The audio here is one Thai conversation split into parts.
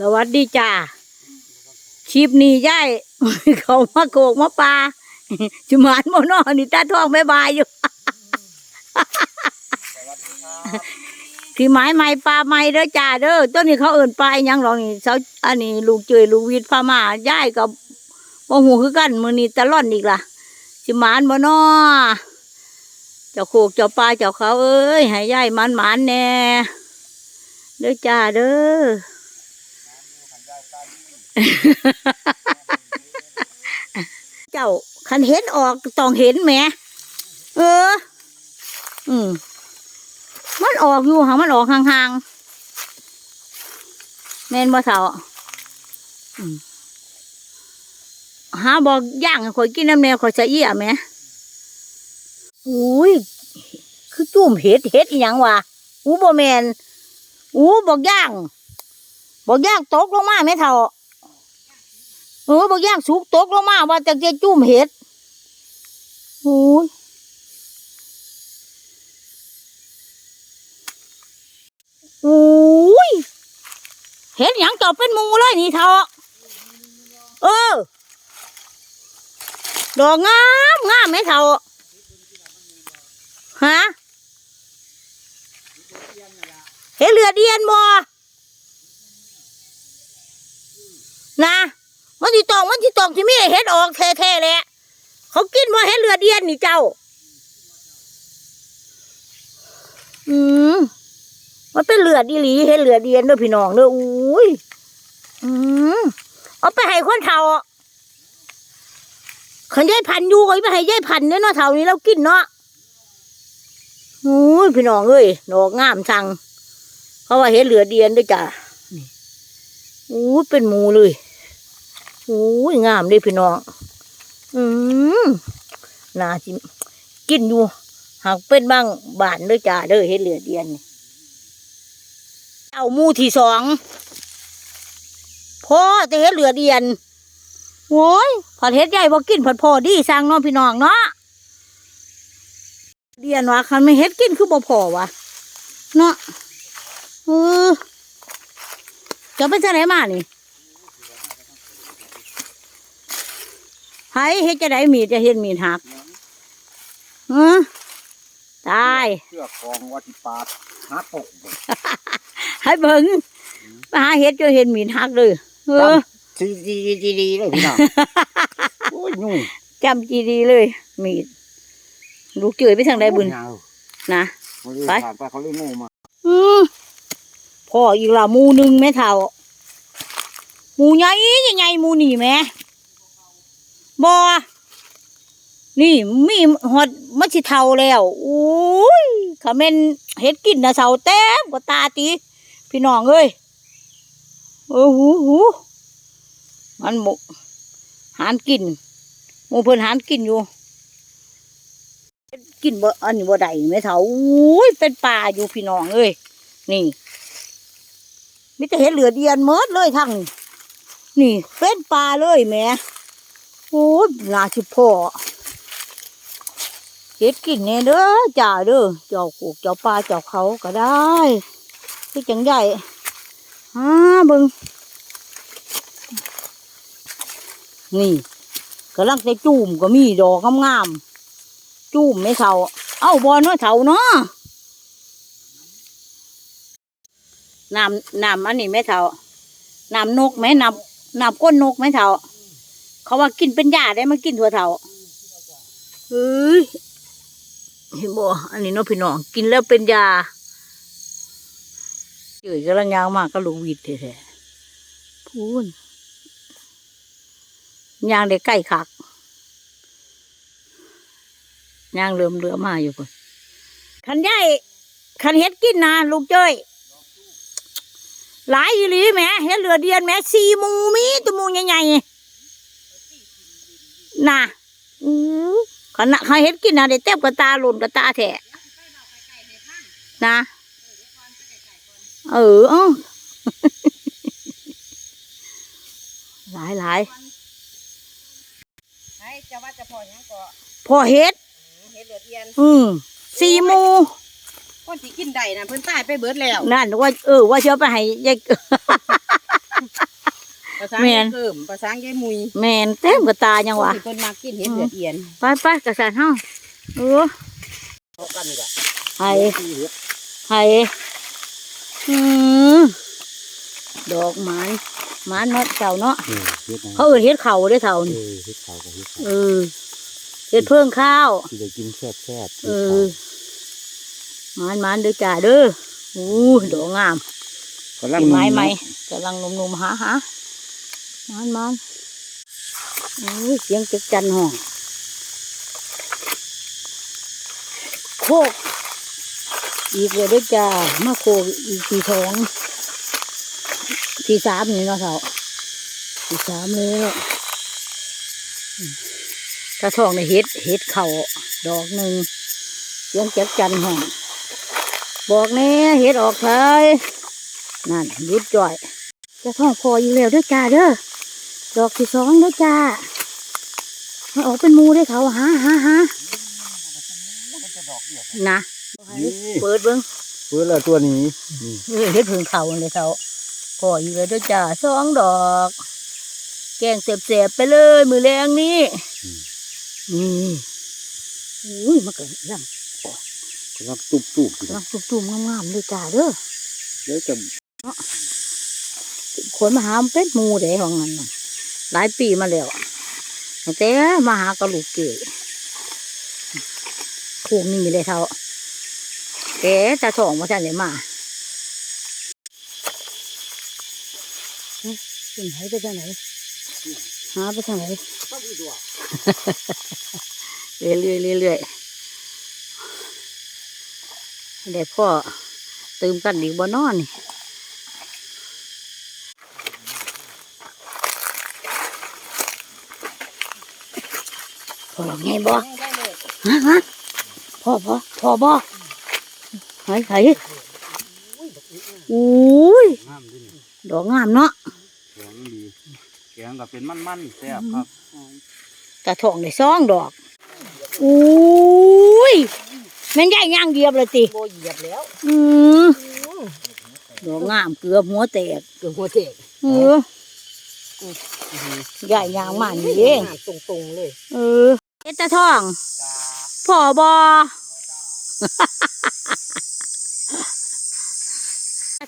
สวัสดีจ้าคลิปนี้ย่ายเขามาโกกมาปลาจุมานโมนอนี่ตาทองไม่บายอยู่ที่ไม้ไม้ปลาไม้เด้อจ้าเด้อต้นนี้เขาเอิ่นปลายังหรอกนี่เสาอันนี้ลูกเจยลูกวิทย์พามาย่ายกับบ่หูคือกันมือนี้ตะล่อนอีกล่ะจิมานบ่นอเจ้าโคกเจ้าปลาเจ้าเขาเอ้ยให้ย่ายมันหมานแน่เด้อจ้าเด้อ เจ้าคันเห็นออกต้องเห็นแหมเออ อืมมันออกอยู่ห่ามันออกห่างๆแม่นบ่เสาหาบอกย่างข่อยกินน้ำแนวข่อยจะเอี้ยแหมอุ้ยคือจุ่มเห็ดเห็ดอีหยังวะอู้บ่แมนอู้บอกย่าง บอกย่างตกลงมาไหมเท่า เออบอย่างสุกตกลงมาว่าจะจะจุ่มเห็ดโอ้ยโอ้ยเห็ดหยังเจ้าเป็นมูเลยนี่เถอะเออ ดอกงามงามไหมเถอะฮะเห็ดเลือเดียนบ่นะ มันที่ตองมันที่ตองที่มีเห็ดออกแท้ๆแหละเขากินว่าเห็ดเลือดเดียนนี่เจ้า อืมมันเป็นเลือดดีหลีเห็ดเลือดเดียนเด้อพี่น้องเด้ออุ้ยอืมเอาไปให้คนเฒ่าขันยายพันอยู่ก็เอาไปให้ยายพันธุ์เด้อเนาะเฒ่านี้เรากินเนาะอุ้ยพี่น้องเอ้ยดอกงามจังเขาะว่าเห็ดเลือดเดียนเด้วยจ้ะนี่อู้เป็นหมูเลย อ้ยงามเลยพี่น้อง อืมน่าจิกินอยู่หากเป็นบ้างบานเด้อจ้าเด้อเฮ็ดเหลือเดียนเอามูที่สองพ่อจะเฮ็ดเหลือเดียนโอ้ยผัดเฮ็ดใหญ่บ่กินผัดพอดีสร้างน้องพี่น้องเนาะเดียนวะคันไม่เฮ็ดกินคือบ่พอวะเนาะเออจะไปจะไหนมานี่ ไผเฮ็ดจะได้มีดจะเฮ็ดมีดหักเออตายเสื้อของวัติปาดหาตกบ่ให้เบิ่งไปหาเฮ็ดจะเฮ็ดมีดหักเลยเออดีดีดีดีดีเลยพี่น้องโอ้ยยุ่งจำจีดีเลย มีดลูกเจยไปทางใดบุญยาวนะเขาเลยไปผ่านไปเขาเลยโง่มาอืมพ่ออีกละหมูหนึ่งแม่เท่าหมูใหญ่ใหญ่ๆหมูนี่แม่ บอนี่มีหอดมันสิเทาแล้วอุ้ยขาเมนเฮ็ดกินนะเสาเต็มกว่าตาตีพี่น้องเอ้ยเออหูหูมันหมูหานกินหมูเพิ่นหานกินอยู่ กินบ่อันนี้บ่ได้แม่เฒ่าอุ้ยเป็นป่าอยู่พี่น้องเอ้ยนี่มิแต่เห็นเหลือเดียนเมิดเลยทั้งนี่เป็นป่าเลยแม่ โอ้ยน่าสิพ่อเฮ็ดกินแน่เด้อจ้าเด้อเจ้าโขกเจ้าปลาเจ้าเขาก็ได้คือจังใหญ่ฮาเบิ่งนี่กำลังจะจุ่มก็มีดอกงามๆจุ่มไม่เท่า เอ้าบอลว่าเท่าเนาะน้ำน้ำอันนี้ไม่เท่าน้ำนกไหมน้ำน้ำก้นนกไหมเท่า เขาว่ากินเป็นยาได้มากินทั่วเท่าเฮ้ยเห็นบ่อันนี้เนาะพี่น้องกินแล้วเป็นยาเจยกำลังยางมากก็ลูกวิดแท้ๆพูนยางได้ใกล้คักย่างเริ่มเรือมาอยู่คนขันใหญ่ขันเฮ็ดกินนะลูกเจ้ยหลายอีหลีแหม่เฮ็ดเรือเดียนแหม่สี่หมูมีตัวหมูใหญ่ๆ น่ะอู้ขันน่ะขันเฮ็ดกินนะได้เต็มกระตาหล่นกระตาแถะนะ เออเอ้าหลายหลายให้จะว่าจะพอหยังก็พอเฮ็ดเฮ็ดเหลือเอียนอืมสี่หมูคนที่กินได้นะเพิ่นตายไปเบิดแล้ว นั่นว่าเออว่าเชื่อไปให้ยาย ภาษาแม่น เพิ่มภาษาเย้มุยแมนเต็มกระตายังวะ คนที่เพิ่นมากินเห็ดเลือดเอียนไปไปกระสานเฮาเออเอากันนี่แหละไห้ที่เฮ็ดไห้อืมดอกไม้ไม้นอดเก่าเนาะเออเฮ็ดนะเขาเอื่นเฮ็ดเข่าได้อเท่าเอนี่อเฮ็ดข้าวกับเฮ็ดข้าวเออเฮ็ดเพิ่งข้าว ที่ได้กินแซ่บๆเออไม้ไม้เด้อจ่าเด้ออู้ดอกงามกำลังไม้ไหมกำลังหนุ่มๆหาหา ม้ไม้โอ้ยเสียงจักจันห้องโคกอีกเลยด้วยจ้ามาโคกอีกทีสองทีสามนี่เนาะเขาทีสามแล้วกระทองในเฮ็ดเฮ็ดเข่าดอกหนึ่งเสียงจักจันห้องบอกแน่เฮ็ดออกเถยนั่นรุดจ่อยกระทองพออีกแล้วด้วยจ้าเด้อ ดอกที่สองเด้วยจ้ามันออกเป็นหมูได้อเขาหาหาหานะนี่เปิดเบิ้งเพื่อละตัวนี้นี่เอ้ยเฮ็ดเพิ่งเขาเลยเขาพออยู่เลยเด้วยจ้าสองดอก แกงเสียบๆไปเลย มือแรงนี่นี่อุ้ยมันก็ยังกำลังตุบๆอยู่ลังตุ่มๆงามๆเลยจ้าเด้อเดี๋ยวจะขนมาหาเป็ดหมูเด้ของนั้นน่ะ หลายปีมาแล้วตั้งแต่มาหากระลูกเกยโค้งนี่มีได้เท่าแต่ตาทองมาท่านไหนมาขึ้นไหนไปทางไหนหาไปทางไหนต้องมีตัวเรื่อยเรื่อยเรื่อยเดี๋ยวพ่อตื่มกันอีกบ่นอนนี่ พ่อไงบ่ได้เลยฮะฮะพ่อพ่อพ่อบ่ไหนไหนอุ้ยงามดินี่ดอกงามเนาะแข็งดีแข็งก็เป็นมันๆแซ่บครับกระถองได้สองดอกอุ้ยแมันใหญ่ย่างเดียบเลยติโบเหยียบแล้ว อืมดอกงามเกือบหัวแตกเกือบหัวเตกเออใหญ่ยางมันนี่เองตรงตรงๆเลย เออ เอ็ดตาทองพ่อบอ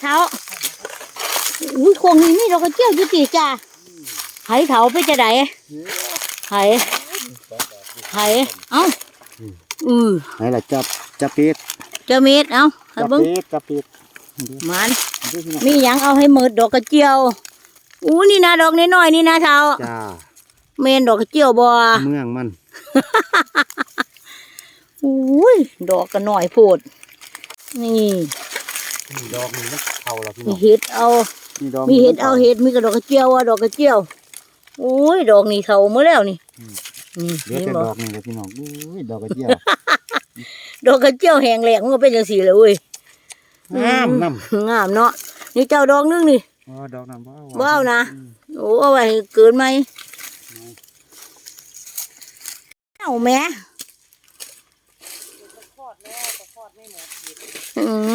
เท้าอุ้ยคงนี้นี่เราก็เจียวอยุติจ้าไห้เถาไปจะไหนไห้ไห้เอ้าอือไหนล่ะจับจับเป็ดเจอเม็ดเอ้าให้จับเบิ้งเป็ดจับเป็ดมันเดี๋ยวพี่น้องมีหยังเอาให้หมืดดอกกระเจียวอู้นี่นะดอกน้อยๆนี่นะเท้าจ้าเมนดอกกระเจียวบอเมืองมัน อุ้ยดอกก็น้อยโพด นี่นี่ดอกนี่มันเข่าแล้วพี่มีน้องเห็ดเอานี่ดอกมีเห็ดเอาเห็ดมีกระดอกกระเจียวอะดอกกระเจียวโอ้ยดอกนี่เขาเมื่อแล้วนี่นี่เดี๋ยวนี่แต่บอดกอกนี่เลยพี่น้องอุ้ยดอกกระเจียวดอกกระเจียวแห้งแหลกมันก็เป็นจังสีเลยเว้ยงามน้งามเนาะนี่เจ้าดอกนึงนี่ำอ๋อดอกน้ำว้าวว้าวนะ อืมโอ้เอาไว้ให้เกินไหม เอาแม่อืม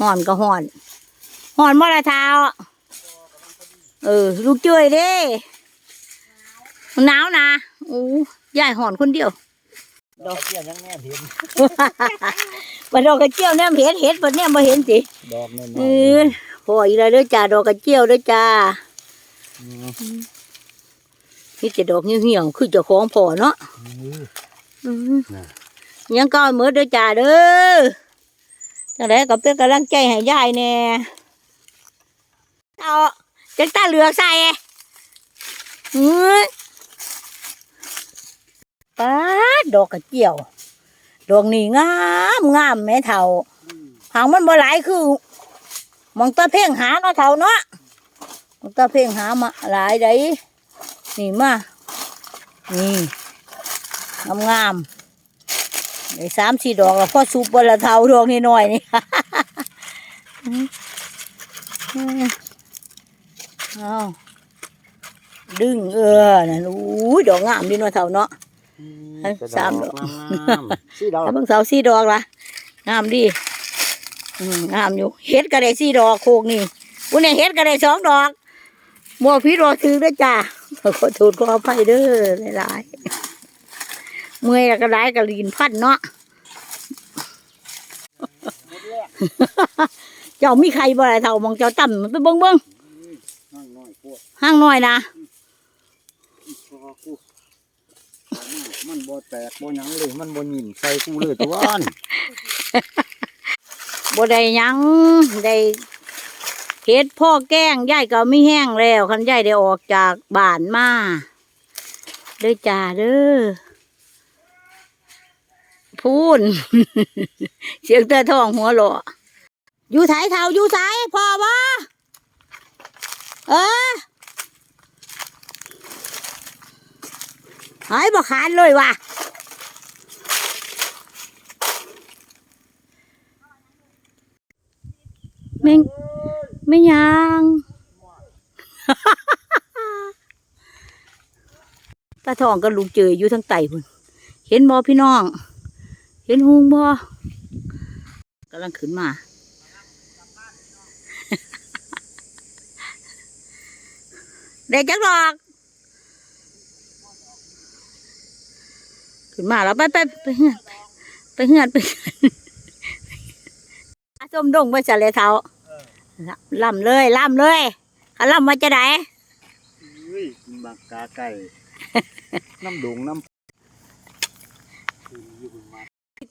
ห่อนก็ห่อนห่อนบ่ละเท้าเออ ลูกจ้อยเด้หนาวนะโอ้ยายห่อนคนเดียวดอกกระเจียวยังแม่เห็นมาดอกกระเจียวเนี่ยเห็นเห็นบนเนี่ยมาเห็นสิดอกน้อยเออพออีกแล้วเด้อจ้าดอกกระเจียวเด้อจ้าๆอืม นี่จะดอกเหี่ยวๆคือเจ้าของพอเนาะอืมอืมน่ะยังก็เหมือนเด้อจ้าเด้อจังไดก็เป็นกำลังใจให้ยายแน่เอาจังตาเหลือกใส่เฮ้ยป้าดดอกกระเจียว ดอกนี่งามงามแม่เฒ่าหางมันบ่หลายคือมองตาเพ่งหาเนาะเฒ่าเนาะมองตาเพ่งหามาหลายได้ นี่มา นี่งามงามๆได้สามสี่ดอกแล้วพอสูบบนละเฒ่าดอกนี่น้อยๆนี่เอาดึงเออนั่นอู้ยดอกงามดีเนาะเฒ่าเนาะให้สามดอกงามๆสี่ดอกถ้าเบิ่งเสาสี่ดอกละงามดีอืมงามอยู่เฮ็ดก็ได้สี่ดอกโคกนี่อุ้ยเนี่ยเฮ็ดก็ได้สองดอกบ่พี่รอถือด้วยจ้า ขอโทษขออภัยเด้อหลายๆเมื่อยแล้วก็ได้ก็ลีนพันเนาะเจ้ามีใครบ่ได้เท่ามองเจ้าต่ำไปเบิ่งเบิ่งนั่งน้อยพวกห้างน้อยนะพอกูมันบ่แตกบ่หยังเลยมันบ่หยินใส่กูเลยตัวอันบ่ได้หยังได้ เฮ็ดพ่อแกล้งยายก็ไม่แห้งแล้วคันยายได้ออกจากบ้านมาเด้อจ้าเด้อพูนเสียงเตอทองหัวหล่ออยู่ไถเท่าอยู่ไถพ่อวะเออหายบ่ขาดเลยว่ะแม่ง ไม่ยังตาทองก็ลูกเจออยู่ทั้งไตพุ่น เห็นบอพี่น้อง เห็นหุงบอกำลังขึ้นมา เด็กจักดอก ขึ้นมาแล้วไปไปไปเฮือนไปเฮือนไปเฮือนอาส้มดงไปจะเลยเท้า ล่ำเลยล่ำเลยเขาล่ำมาจะไหนเฮ้ยมักกาไก่ น้ำดงน้ำ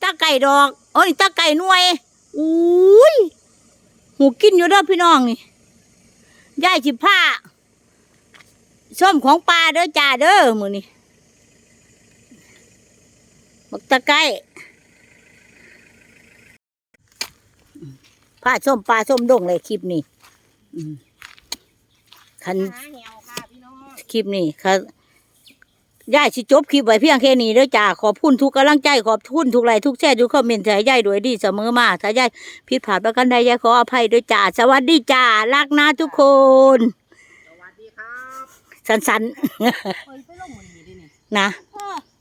ตาไก่ดอกโอ้ยตาไก่หน่วยอุ้ยหูกินอยู่เด้อพี่น้องนี่ยายสิผ้าส้มของปลาเด้อจ่าเด้อมือนี่บักตะไก่ ผ้าส้มปลาส้มดงเลยคลิปนี้อืมคันหาแหวค่ะพี่น้องคลิปนี้ค่ะย่ายสิจบคลิปไว้เพียงแค่นี้เด้อจ้าขอบคุณทุกกำลังใจขอบคุณทุกไลค์ทุกแชร์ทุกคอมเมนต์ให้ย่ายด้วยดีเสมอมาถ้าย่ายผิดพลาดประกันใดย่ายขออภัยด้วยจ้าสวัสดีจ้ารักนะทุกคนสวัสดีครับสันเอ้ยไปลงมันนี่ดินี่ๆนะเ